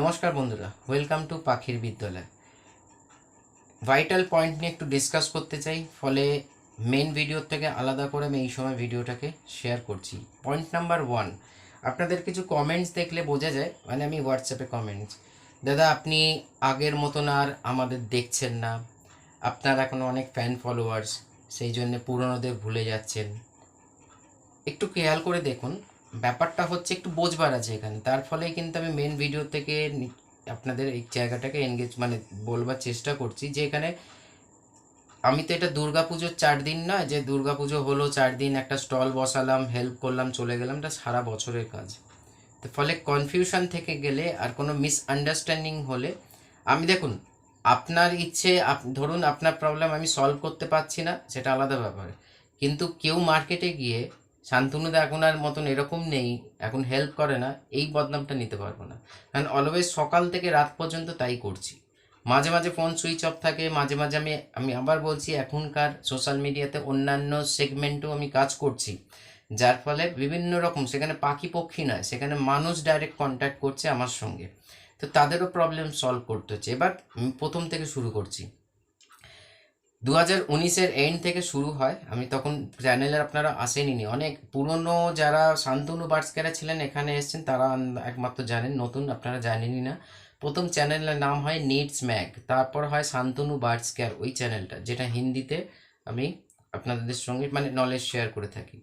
নমস্কার বন্ধুরা welcome to পাখির বিদ্যালয়। ভাইটাল পয়েন্ট নিয়ে একটু ডিসকাস করতে চাই, ফলে মেন ভিডিওর থেকে আলাদা করে আমি এই সময় ভিডিওটাকে শেয়ার করছি। পয়েন্ট নাম্বার ওয়ান আপনাদের কিছু কমেন্টস দেখলে বোঝা যায় মানে আমি হোয়াটসঅ্যাপে কমেন্টস দাদা, আপনি আগের মতন আর আমাদের দেখছেন না, আপনার এখন অনেক ফ্যান ফলোয়ার্স সেই জন্য পুরনোদের ভুলে যাচ্ছেন। একটু খেয়াল করে দেখুন ব্যাপারটা হচ্ছে একটু বোঝবার আছে এখানে। তার ফলে কিন্তু আমি মেন ভিডিও থেকে আপনাদের এই জায়গাটাকে এনগেজ মানে বলবার চেষ্টা করছি যে এখানে আমি তো এটা দুর্গাপুজোর চার দিন না যে দুর্গাপুজো হলো চার দিন একটা স্টল বসালাম হেল্প করলাম, চলে গেলাম, এটা সারা বছরের কাজ। তো ফলে কনফিউশন থেকে গেলে আর কোনো মিসআন্ডারস্ট্যান্ডিং হলে আমি দেখুন, আপনার ইচ্ছে ধরুন আপনার প্রবলেম আমি সলভ করতে পারছি না, সেটা আলাদা ব্যাপার। কিন্তু কেউ মার্কেটে গিয়ে শান্তনুদা এখন আর মতন এরকম নেই, এখন হেল্প করে না, এই বদনামটা নিতে পারব না। কারণ অলওয়েজ সকাল থেকে রাত পর্যন্ত তাই করছি। মাঝে মাঝে ফোন সুইচ অফ থাকে, মাঝে মাঝে আমি আমি আবার বলছি এখনকার সোশ্যাল মিডিয়াতে অন্যান্য সেগমেন্টও আমি কাজ করছি। যার ফলে বিভিন্ন রকম, সেখানে পাখি পক্ষী নয়, সেখানে মানুষ ডাইরেক্ট কন্ট্যাক্ট করছে আমার সঙ্গে। তো তাদেরও প্রবলেম সলভ করতে হচ্ছে। এবার প্রথম থেকে শুরু করছি। দু হাজার উনিশের এন্ড থেকে শুরু হয়। আমি তখন চ্যানেলে আপনারা আসেনি অনেক পুরনো যারা শান্তনু বার্ডসকেরা ছিলেন, এখানে এসেছেন, তারা একমাত্র জানেন, নতুন আপনারা জানেনই না। প্রথম চ্যানেলের নাম হয় নিডস ম্যাগ তারপর হয় শান্তনু বার্ডস কেয়ার ওই চ্যানেলটা যেটা হিন্দিতে আমি আপনাদের সঙ্গে মানে নলেজ শেয়ার করে থাকি।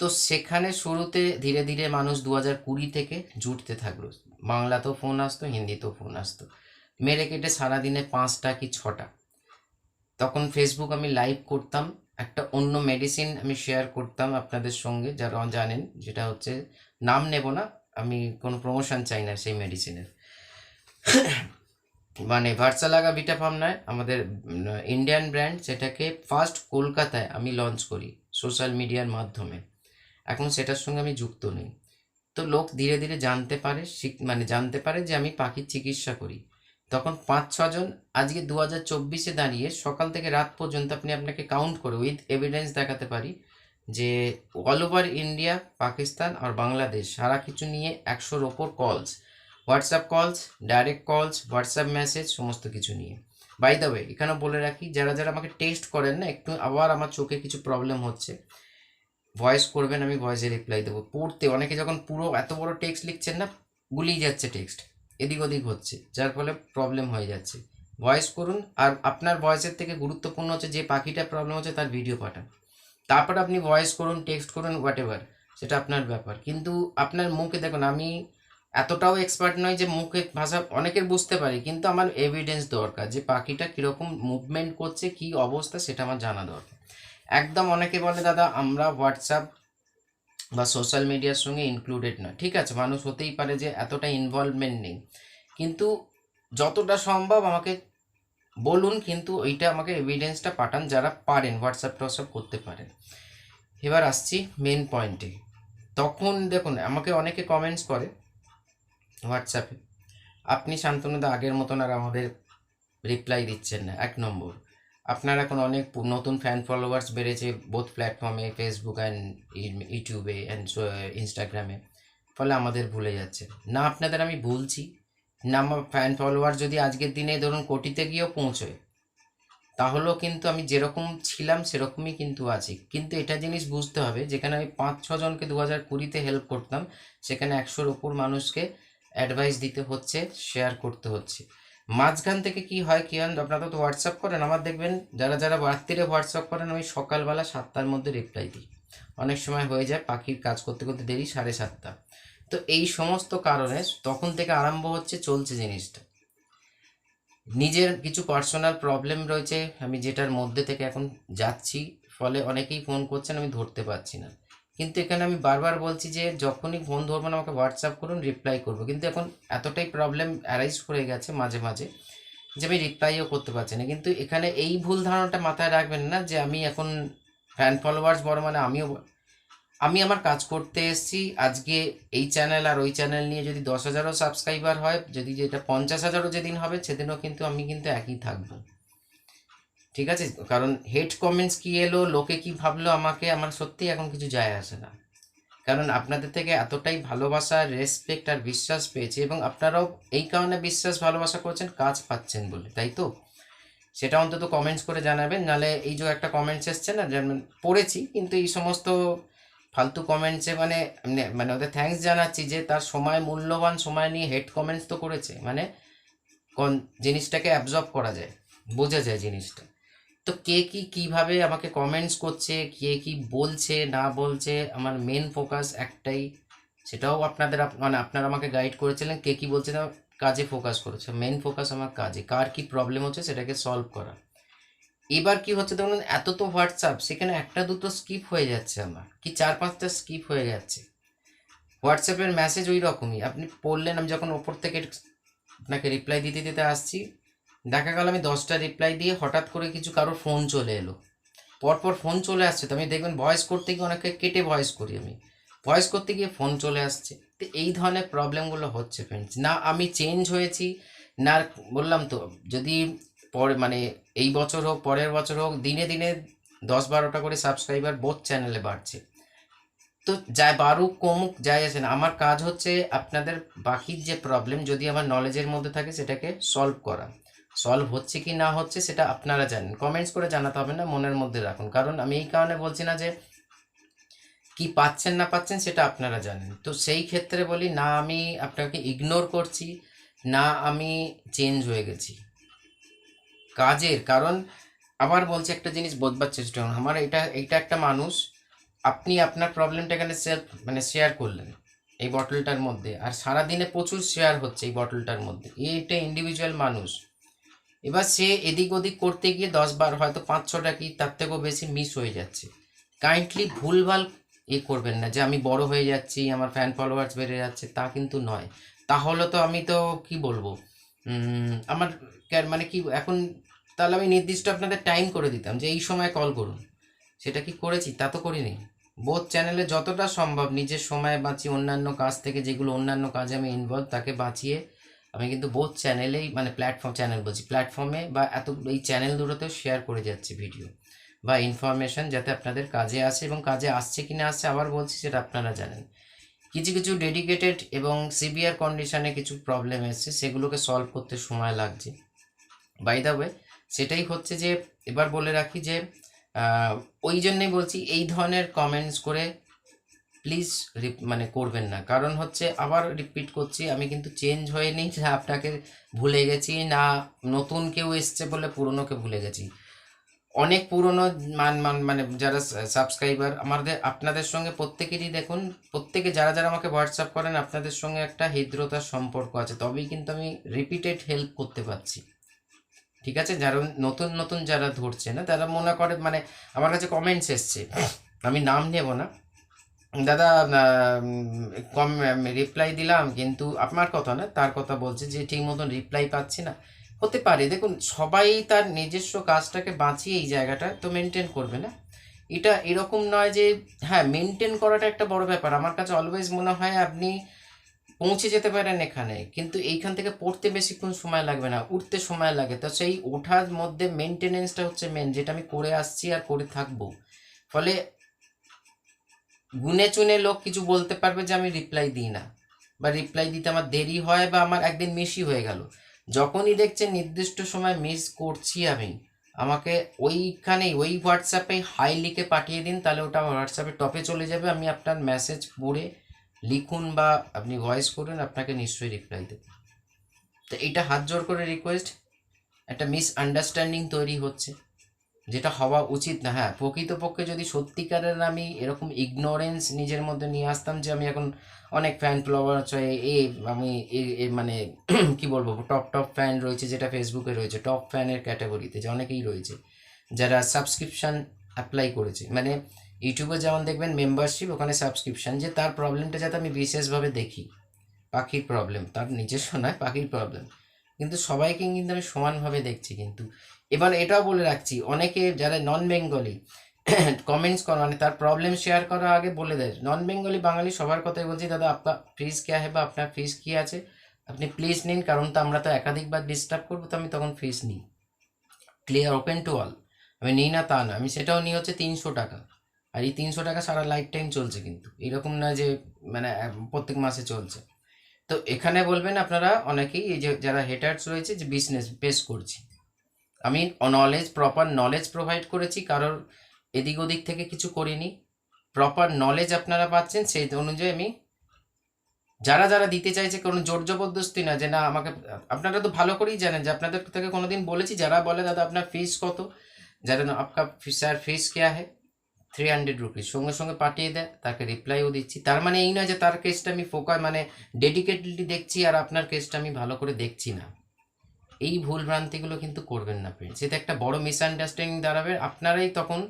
তো সেখানে শুরুতে ধীরে ধীরে মানুষ দু হাজার কুড়ি থেকে জুটতে থাকল। বাংলাতেও ফোন আসতো, হিন্দিতেও ফোন আসতো। মেরে কেটে সারাদিনে পাঁচটা কি ছটা। তখন ফেসবুক আমি লাইভ করতাম। একটা অন্য মেডিসিন আমি শেয়ার করতাম আপনাদের সঙ্গে, যারা জানেন, যেটা হচ্ছে নাম নেব না, আমি কোনো প্রমোশন চাই না সেই মেডিসিনের মানে ভার্সালাগা ভিটাফার্ম নয়, আমাদের ইন্ডিয়ান ব্র্যান্ড সেটাকে ফার্স্ট কলকাতায় আমি লঞ্চ করি সোশ্যাল মিডিয়ার মাধ্যমে। এখন সেটার সঙ্গে আমি যুক্ত নেই। তো লোক ধীরে ধীরে জানতে পারে, শিখ- মানে জানতে পারে যে আমি পাখির চিকিৎসা করি। তখন পাঁচ ছজন আজকে দু হাজার চব্বিশে দাঁড়িয়ে সকাল থেকে রাত পর্যন্ত আপনি আপনাকে কাউন্ট করে উইথ এভিডেন্স দেখাতে পারি যে অল ওভার ইন্ডিয়া পাকিস্তান আর বাংলাদেশ সারা কিছু নিয়ে একশোর ওপর কলস হোয়াটসঅ্যাপ কলস ডাইরেক্ট কলস হোয়াটসঅ্যাপ মেসেজ সমস্ত কিছু নিয়ে। বাই দ্য ওয়ে এখানে বলে রাখি, যারা যারা আমাকে টেক্সট করেন না, একটু আবার আমার চোখে কিছু প্রবলেম হচ্ছে। ভয়েস করবেন, আমি ভয়েসে রিপ্লাই দেবো। পড়তে, অনেকে যখন পুরো এত বড় টেক্সট লিখছেন না, গুলিয়ে যাচ্ছে টেক্সট এদিক ওদিক হচ্ছে, যার ফলে প্রবলেম হয়ে যাচ্ছে। ভয়েস করুন, আর আপনার ভয়েসের থেকে গুরুত্বপূর্ণ হচ্ছে যে পাখিটার প্রবলেম হচ্ছে তার ভিডিও পাঠান। তারপর আপনি ভয়েস করুন টেক্সট করুন হোয়াট এভার সেটা আপনার ব্যাপার। কিন্তু আপনার মুখে দেখুন, আমি এতটাও এক্সপার্ট নয় যে মুখে ভাষা অনেকের বুঝতে পারি, কিন্তু আমার এভিডেন্স দরকার যে পাখিটা কীরকম মুভমেন্ট করছে, কী অবস্থা, সেটা আমার জানা দরকার। একদম অনেকে বলে, দাদা, আমরা হোয়াটসঅ্যাপ বা সোশ্যাল মিডিয়ার সঙ্গে ইনক্লুডেড না ঠিক আছে? মানুষ হতেই পারে যে এতটা ইনভলভমেন্ট নেই। কিন্তু যতটা সম্ভব আমাকে বলুন, কিন্তু ওইটা আমাকে এভিডেন্সটা পাঠান যারা পারেন হোয়াটসঅ্যাপ টোয়াটসঅ্যাপ করতে পারেন। এবার আসছি মেন পয়েন্টে তখন দেখুন, আমাকে অনেকে কমেন্টস করে হোয়াটসঅ্যাপে আপনি শান্তনুদা আগের মতন আর আমাদের রিপ্লাই দিচ্ছেন না, এক নম্বর। আপনার এখন অনেক নতুন ফ্যান ফলোয়ার্স বেড়েছে বোথ প্ল্যাটফর্মে ফেসবুক অ্যান্ড ইউটিউবে অ্যান্ড ইনস্টাগ্রামে ফলে আমাদের ভুলে যাচ্ছে। না আপনাদের আমি ভুলছি না আমার ফ্যান ফলোয়ার যদি আজকের দিনে ধরুন কোটিতে গিয়েও পৌঁছয়, তাহলেও কিন্তু আমি যেরকম ছিলাম সেরকমই কিন্তু আছি। কিন্তু এটা জিনিস বুঝতে হবে, যেখানে আমি পাঁচ ছজনকে দু হাজার কুড়িতে হেল্প করতাম, সেখানে একশোর ওপর মানুষকে অ্যাডভাইস দিতে হচ্ছে শেয়ার করতে হচ্ছে। মাঝখান থেকে কি হয় কি আপনারা তো হোয়াটসঅ্যাপ করেন, আমার দেখবেন যারা যারা রাত্রিরে হোয়াটসঅ্যাপ করেন, আমি সকালবেলা সাতটার মধ্যে রিপ্লাই দিই। অনেক সময় হয়ে যায় পাখির কাজ করতে করতে দেরি, সাড়ে সাতটা। তো এই সমস্ত কারণে তখন থেকে আরম্ভ হচ্ছে চলছে জিনিসটা। নিজের কিছু পার্সোনাল প্রবলেম রয়েছে, আমি যেটার মধ্যে থেকে এখন যাচ্ছি, ফলে অনেকেই ফোন করছেন, আমি ধরতে পারছি না। কিন্তু এখানে আমি বারবার বলছি যে যখনই ফোন ধরবো না আমাকে হোয়াটসঅ্যাপ করুন রিপ্লাই করব। কিন্তু এখন এতটাই প্রবলেম অ্যারাইজ করে গেছে মাঝে মাঝে যে আমি রিপ্লাইও করতে পারছি না। কিন্তু এখানে এই ভুল ধারণাটা মাথায় রাখবেন না যে আমি এখন ফ্যান ফলোয়ার্স বড় মানে আমিও আমি আমার কাজ করতে এসেছি। আজকে এই চ্যানেল আর ওই চ্যানেল নিয়ে যদি দশ হাজারও সাবস্ক্রাইবার হয়, যদি যেটা পঞ্চাশ হাজারও যেদিন হবে, সেদিনও কিন্তু আমি কিন্তু একই থাকব। ঠিক আছে? কারণ হেড কমেন্টস কি এলো, লোকে কি ভাবলো, আমাকে, আমার সত্যি এখন কিছু যায় আসে না। কারণ আপনাদের থেকে এতটাই ভালোবাসা রেসপেক্ট আর বিশ্বাস পেয়েছি এবং আপনারাও এই কারণে বিশ্বাস, ভালোবাসা করছেন, কাজ পাচ্ছেন বলে, তাই তো? সেটা অন্তত কমেন্টস করে জানাবেন নাহলে এই যে একটা কমেন্টস এসছে না, যেমন পড়েছি, কিন্তু এই সমস্ত ফালতু কমেন্টসে মানে মানে- ওদের থ্যাঙ্কস জানাচ্ছি যে তার সময় মূল্যবান, সময় নিয়ে হেড কমেন্টস তো করেছে। মানে কোন জিনিসটাকে অ্যাবজর্ব করা যায়, বোঝা যায় জিনিসটা। তো কে কি কীভাবে আমাকে কমেন্টস করছে, কে কি বলছে, না বলছে, আমার মেন ফোকাস একটাই, সেটাও আপনাদের আপ- মানে আপনারা আমাকে গাইড করেছিলেন কে কি বলছে না কাজে ফোকাস করেছে। মেন ফোকাস আমার কাজে, কার কি প্রবলেম হচ্ছে সেটাকে সলভ করা। এবার কি হচ্ছে ধরুন এত তো হোয়াটসঅ্যাপ সেখানে একটা দুটো স্কিপ হয়ে যাচ্ছে আমার, কি চার পাঁচটা স্কিপ হয়ে যাচ্ছে হোয়াটসঅ্যাপের মেসেজ ওই রকমই, আপনি পড়লেন, আমি যখন ওপর থেকে আপনাকে রিপ্লাই দিতে দিতে আসছি দেখা গেল আমি দশটা রিপ্লাই দিয়ে হঠাৎ করে কিছু কারোর ফোন চলে এলো। পরপর ফোন চলে আসছে। তো আমি দেখবেন ভয়েস করতে গিয়ে অনেকে কেটে ভয়েস করি আমি। ভয়েস করতে গিয়ে ফোন চলে আসছে। তো এই ধরনের প্রবলেমগুলো হচ্ছে ফ্রেন্ডস না আমি চেঞ্জ হয়েছি, না বললাম তো, যদি পরে মানে এই বছর হোক, পরের বছর হোক, দিনে দিনে দশ বারোটা করে সাবস্ক্রাইবার বোধ চ্যানেলে বাড়ছে। তো যাই বাড়ুক কমুক, যাই আসে না, আমার কাজ হচ্ছে আপনাদের বাকির যে প্রবলেম যদি আমার নলেজের মধ্যে থাকে, সেটাকে সলভ করা। সলভ হচ্ছে কি না হচ্ছে সেটা আপনারা জানেন। কমেন্টস করে জানাতে হবে না, মনের মধ্যে রাখুন। কারণ আমি এই কারণে বলছি না যে কি পাচ্ছেন না পাচ্ছেন সেটা আপনারা জানেন। তো সেই ক্ষেত্রে বলি, না আমি আপনাকে ইগনোর করছি, না আমি চেঞ্জ হয়ে গেছি। কাজের কারণ, আবার বলছি একটা জিনিস বোধবার চেষ্টা করুন। আমার এটা, এইটা একটা মানুষ, আপনি আপনার প্রবলেমটা এখানে সেলফ মানে শেয়ার করলেন এই বটলটার মধ্যে। আর সারা দিনে প্রচুর শেয়ার হচ্ছে এই বটলটার মধ্যে। এইটা ইন্ডিভিজুয়াল মানুষ। এবার সে এদিক ওদিক করতে গিয়ে দশ বার, হয়তো পাঁচ ছটা কি, তার থেকেও বেশি মিস হয়ে যাচ্ছে। কাইন্ডলি ভুলভাল এ করবেন না যে আমি বড় হয়ে যাচ্ছি, আমার ফ্যান ফলোয়ার্স বেড়ে যাচ্ছে, তা কিন্তু নয়। তাহলে তো আমি তো কি বলব? আমার মানে কি, এখন তাহলে আমি নির্দিষ্ট আপনাদের টাইম করে দিতাম যে এই সময় কল করুন। সেটা কি করেছি? তা তো করিনি। বোধ চ্যানেলে যতটা সম্ভব নিজের সময় বাঁচিয়ে অন্যান্য কাজ থেকে যেগুলো অন্যান্য কাজে আমি ইনভলভ তাকে বাঁচিয়ে আমি কিন্তু বোধ চ্যানেলেই মানে প্ল্যাটফর্ম চ্যানেল বলছি। প্ল্যাটফর্মে বা এত, এই চ্যানেল দুটোতেও শেয়ার করে যাচ্ছি ভিডিও বা ইনফরমেশন যাতে আপনাদের কাজে আসে এবং কাজে আসছে কি না আসছে আবার বলছি সেটা আপনারা জানেন। কিছু কিছু ডেডিকেটেড এবং সিভিয়ার কন্ডিশানে কিছু প্রবলেম এসছে, সেগুলোকে সলভ করতে সময় লাগছে। বাই দ্য ওয়ে সেটাই হচ্ছে যে, এবার বলে রাখি যে ওই জন্যই বলছি, এই ধরনের কমেন্টস করে প্লিজ মানে করবেন না। কারণ হচ্ছে আবার রিপিট করছি, আমি কিন্তু চেঞ্জ হয়নি যে আপনাকে ভুলে গেছি, না নতুন কেউ এসছে বলে পুরনোকে ভুলে গেছি। অনেক পুরনো মান মান মানে যারা সাবস্ক্রাইবার আমাদের, আপনাদের সঙ্গে প্রত্যেকেরই দেখুন, প্রত্যেকে যারা যারা আমাকে হোয়াটসঅ্যাপ করেন, আপনাদের সঙ্গে একটা হৃদ্রতার সম্পর্ক আছে। তবেই কিন্তু আমি রিপিটেড হেল্প করতে পারছি। ঠিক আছে? যারা নতুন নতুন যারা ধরছে না, তারা মনে করে মানে আমার কাছে কমেন্টস এসছে। আমি নাম নেব না। দাদা কম রিপ্লাই দিলাম, কিন্তু আপনার কথা না, তার কথা বলছে যে ঠিক মতন রিপ্লাই পাচ্ছি না। হতে পারে, দেখুন, সবাই তার নিজস্ব কাজটাকে বাঁচিয়ে এই জায়গাটা তো মেনটেন করবে না। এটা এরকম নয় যে হ্যাঁ মেনটেন করাটা একটা বড় ব্যাপার। আমার কাছে অলওয়েজ মনে হয় আপনি পৌঁছে যেতে পারেন এখানে, কিন্তু এইখান থেকে পড়তে বেশিক্ষণ সময় লাগবে না, উঠতে সময় লাগে। তো সেই ওঠার মধ্যে মেনটেনেন্সটা হচ্ছে মেন যেটা আমি করে আসছি আর করে থাকব। ফলে গুনে চুনে লোক কিছু বলতে পারবে যে আমি রিপ্লাই দিই না। বা রিপ্লাই দিতে আমার দেরি হয় বা আমার একদিন মিসই হয়ে গেল। যখনই দেখছেন নির্দিষ্ট সময় মিস করছি আমি, আমাকে ওইখানেই, ওই হোয়াটসঅ্যাপে হাই লিখে পাঠিয়ে দিন, তাহলে ওটা হোয়াটসঅ্যাপে টপে চলে যাবে। আমি আপনার মেসেজ পড়ে লিখুন বা আপনি ভয়েস করুন, আপনাকে নিশ্চয়ই রিপ্লাই দেবো। তো এইটা হাত জোর করে রিকোয়েস্ট একটা মিস আন্ডারস্ট্যান্ডিং তৈরি হচ্ছে। যেটা হওয়া উচিত না। হ্যাঁ প্রকৃতপক্ষে যদি সত্যিকারের আমি এরকম ইগনোরেন্স নিজের মধ্যে নিয়ে আসতাম যে আমি এখন অনেক ফ্যান ফলোয়ার এ, আমি এ মানে কি বলব টপ টপ ফ্যান রয়েছে যেটা ফেসবুকে রয়েছে টপ ফ্যানের ক্যাটাগরিতে যে অনেকেই রয়েছে, যারা সাবস্ক্রিপশন অ্যাপ্লাই করেছে। মানে ইউটিউবে যেমন দেখবেন মেম্বারশিপ ওখানে সাবস্ক্রিপশন যে তার প্রবলেমটা যাতে আমি বিশেষভাবে দেখি, পাখির প্রবলেম তার নিজস্ব নয়, পাখির প্রবলেম কিন্তু সবাইকে কিন্তু আমি সমানভাবে দেখছি কিন্তু। এবার এটাও বলে রাখছি, অনেকে যারা নন বেঙ্গলি কমেন্টস করা মানে তার প্রবলেম শেয়ার করার আগে বলে দেয়। নন বেঙ্গলি বাঙালি সবার কথাই বলছি, দাদা আপনার ফিজ কে है বা আপনার ফিজ কি আছে? আপনি প্লিজ নিন, কারণ তো আমরা তো একাধিকবার ডিস্টার্ব করব, তো আমি তখন ফিজ নিই। ক্লিয়ার ওপেন টু অল আমি নিই না তা না, আমি সেটাও নিই হচ্ছে তিনশো টাকা। আর এই তিনশো টাকা সারা লাইফ টাইম চলছে কিন্তু। এরকম না যে মানে প্রত্যেক মাসে চলছে। তো এখানে বলবেন আপনারা, অনেকেই এই যে, যারা হেটার্স রয়েছে, যে বিজনেস বেস করছি। আমি নলেজ প্রপার নলেজ প্রোভাইড করেছি, কারোর এদিক ওদিক থেকে কিছু করিনি। প্রপার নলেজ আপনারা পাচ্ছেন, সেই অনুযায়ী আমি যারা যারা দিতে চাইছে কোনো জোর জবরদস্তি না, যে না, আমাকে, আপনারা তো ভালো করেই জানেন যে আপনাদের থেকে কোনো দিন বলেছি, যারা বলে দাদা আপনার ফিস কত? যারা আপকা স্যার ফিস কেয়া है থ্রি হান্ড্রেড রুপিস সঙ্গে সঙ্গে পাঠিয়ে দেয়, তাকে রিপ্লাইও দিচ্ছি। তার মানে এই নয় যে তার কেসটা আমি ফোকাস মানে ডেডিকেটলি দেখছি, আর আপনার কেসটা আমি ভালো করে দেখছি না। এই ভুল ভ্রান্তিগুলো কিন্তু করবেন না ফ্রেন্ডস এটা একটা বড় মিসআন্ডারস্ট্যান্ডিং দাঁড়াবে, আপনারাই তখন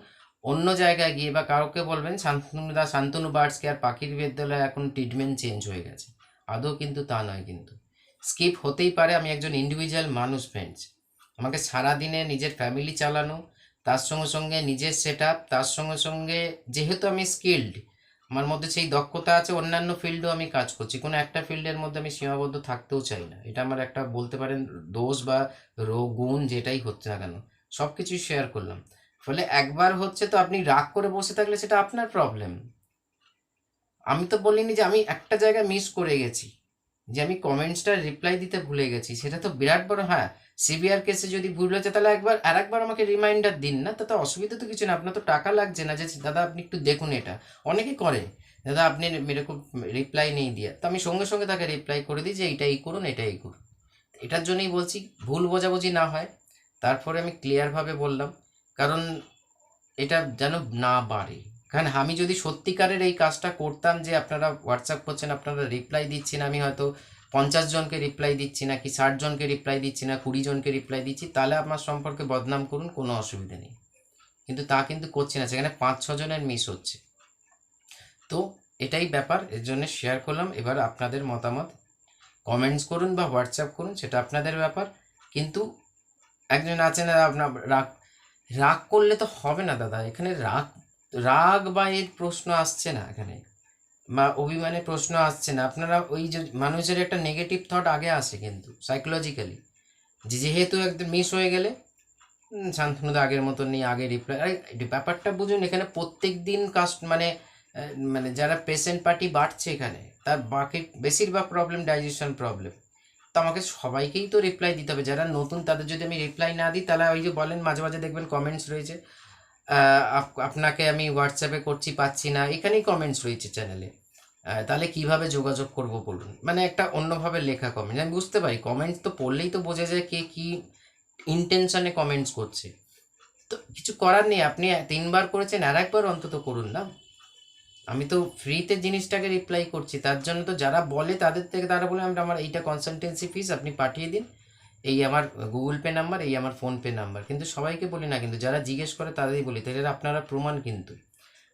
অন্য জায়গায় গিয়ে বা কাউকে বলবেন, শান্তনু দা, শান্তনু বার্ডস কেয়ার পাখির বিদ্যালয়ে এখন ট্রিটমেন্ট চেঞ্জ হয়ে গেছে। আদৌ কিন্তু তা নয় কিন্তু। স্কিপ হতেই পারে, আমি একজন ইন্ডিভিজুয়াল মানুষ ফ্রেন্ডস আমাকে সারাদিনে নিজের ফ্যামিলি চালানো, তার সঙ্গে সঙ্গে নিজের সেট তার সঙ্গে সঙ্গে যেহেতু আমি স্কিল্ড আমার মধ্যে সেই দক্ষতা আছে, অন্যান্য ফিল্ডেও আমি কাজ করছি। কোনো একটা ফিল্ডের মধ্যে আমি সীমাবদ্ধ থাকতেও চাই না। এটা আমার একটা বলতে পারেন দোষ বা রোগ, গুণ যেটাই হচ্ছে না কেন সব কিছুই শেয়ার করলাম। ফলে একবার হচ্ছে তো আপনি রাগ করে বসে থাকলে সেটা আপনার প্রবলেম আমি তো বলিনি যে আমি একটা জায়গায় মিস করে গেছি, যে আমি কমেন্টসটা রিপ্লাই দিতে ভুলে গেছি, সেটা তো বিরাট বড় হ্যাঁ সিবিআর কেসে যদি ভুল হয়েছে, তাহলে একবার আর একবার আমাকে রিমাইন্ডার দিন না? তাতে অসুবিধা তো কিছু না, আপনার তো টাকা লাগছে না যে, দাদা আপনি একটু দেখুন এটা। অনেকে করে, দাদা আপনি এরকম রিপ্লাই নেই দিয়ে। তো আমি সঙ্গে সঙ্গে তাকে রিপ্লাই করে দিই যে, এইটাই করুন, এটাই করুন। এটার জন্যই বলছি, ভুল বোঝাবুঝি না হয়। তারপরে আমি ক্লিয়ারভাবে বললাম, কারণ এটা যেন না বাড়ে। কারণ আমি যদি সত্যিকারের এই কাজটা করতাম যে, আপনারা হোয়াটসঅ্যাপ করছেন, আপনারা রিপ্লাই দিচ্ছেন, আমি হয়তো পঞ্চাশ জনকে রিপ্লাই দিচ্ছি না কি ষাট জনকে রিপ্লাই দিচ্ছি না, কুড়ি জনকে রিপ্লাই দিচ্ছি, তাহলে আমার সম্পর্কে বদনাম করুন, কোনো অসুবিধা নেই। কিন্তু তা কিন্তু করছি না, সেখানে পাঁচ, ছ জনের মিস হচ্ছে। তো এটাই ব্যাপার, এর জন্য শেয়ার করলাম। এবার আপনাদের মতামত কমেন্টস করুন বা হোয়াটসঅ্যাপ করুন, সেটা আপনাদের ব্যাপার। কিন্তু একজন আছেন, আপনার রাগ রাগ করলে তো হবে না দাদা, এখানে রাগ রাগ বা এর প্রশ্ন আসছে না এখানে। বা অভিমানে প্রশ্ন আসছে না। আপনারা ওই যে মানুষের একটা নেগেটিভ থট আগে আসে কিন্তু সাইকোলজিক্যালি যে যেহেতু একদম মিস হয়ে গেলে শান্তনুদা আগের মতন নেই আগে রিপ্লাই ব্যাপারটা বুঝুন, এখানে প্রত্যেক দিন কাস্ট মানে মানে যারা পেশেন্ট পার্টি বাড়ছে এখানে, তার বাকি বেশিরভাগ প্রবলেম ডাইজেশন প্রবলেম তো আমাকে সবাইকেই তো রিপ্লাই দিতে হবে। যারা নতুন, তাদের যদি আমি রিপ্লাই না দিই, তাহলে ওই যে বলেন, মাঝে মাঝে দেখবেন কমেন্টস রয়েছে। আপনাকে আমি হোয়াটসঅ্যাপে করছি, পাচ্ছি না, এখানেই কমেন্টস রয়েছে চ্যানেলে তাহলে কীভাবে যোগাযোগ করব বলুন? মানে একটা অন্যভাবে লেখা কমেন্ট আমি বুঝতে পারি কমেন্টস তো পড়লেই তো বোঝা যায় কে কি ইন্টেনশনে কমেন্টস করছে। তো কিছু করার নেই, আপনি তিনবার করেছেন আর একবার অন্তত করুন না। আমি তো ফ্রিতে জিনিসটাকে রিপ্লাই করছি, তার জন্য তো যারা বলে তাদের থেকে তারা বলে, আমরা আমার এইটা কনসালটেন্সি ফিস আপনি পাঠিয়ে দিন। এই আমার গুগল পে নাম্বার এই আমার ফোনপে নাম্বার কিন্তু সবাইকে বলি না, কিন্তু যারা জিজ্ঞেস করে তাদেরই বলি। তাদের আপনারা প্রমাণ কিন্তু।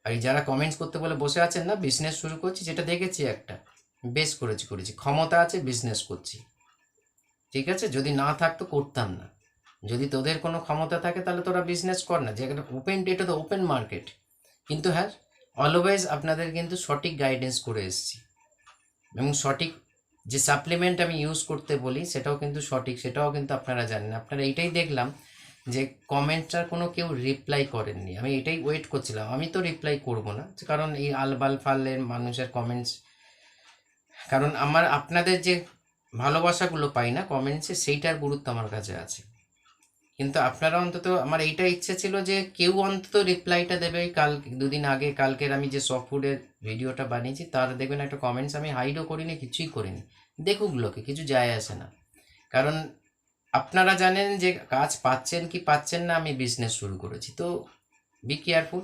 আর যারা কমেন্টস করতে বলে বসে আছেন না বিজনেস শুরু করছি, যেটা দেখেছি একটা। বেশ করেছি করেছি। ক্ষমতা আছে বিজনেস করছি। ঠিক আছে? যদি না থাকতো করতাম না। যদি তোদের কোনো ক্ষমতা থাকে, তাহলে তোরা বিজনেস কর না। যে একটা ওপেন এটা তো ওপেন মার্কেট কিন্তু হ্যাঁ অলওয়েজ আপনাদের কিন্তু সঠিক গাইডেন্স করে এসেছি। এবং সঠিক যে সাপ্লিমেন্ট আমি ইউজ করতে বলি, সেটাও কিন্তু সঠিক, সেটাও কিন্তু আপনারা জানেন। আপনারা এইটাই দেখলাম যে কমেন্টটার কোনো কেউ রিপ্লাই করেননি। আমি এটাই ওয়েট করছিলাম। আমি তো রিপ্লাই করব না কারণ এই আলবাল ফালের মানুষের কমেন্টস কারণ আমার, আপনাদের যে ভালোবাসাগুলো পাই না কমেন্টসে সেইটার গুরুত্ব আমার কাছে আছে। কিন্তু আপনারা অন্তত, আমার এইটা ইচ্ছে ছিল যে কেউ অন্তত রিপ্লাইটা দেবে। কাল, দুদিন আগে, কালকের আমি যে সফট ফুডের ভিডিওটা বানিয়েছি, তার দেখবেন একটা কমেন্টস আমি হাইডও করিনি, কিছুই করিনি। দেখুক লোকে, কিছু যায় আসে না। কারণ আপনারা জানেন যে কাজ পাচ্ছেন কি পাচ্ছেন না আমি বিজনেস শুরু করেছি। তো বি কেয়ারফুল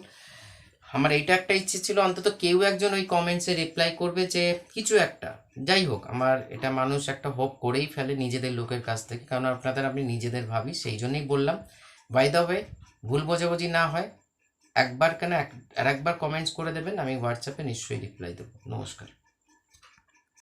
আমার এইটা একটা ইচ্ছে ছিল, অন্তত কেউ একজন ওই কমেন্টসে রিপ্লাই করবে যে, কিছু একটা। যাই হোক, আমার এটা মানুষ একটা হোপ করেই ফেলে নিজেদের লোকের কাছ থেকে, কারণ আপনাদের আপনি নিজেদের ভাবি, সেই জন্যই বললাম। বাই দ্য ওয়ে ভুল বোঝাবুঝি না হয়, একবার কেন এক আর একবার কমেন্টস করে দেবেন, আমি হোয়াটসঅ্যাপে নিশ্চয়ই রিপ্লাই দেবো। নমস্কার।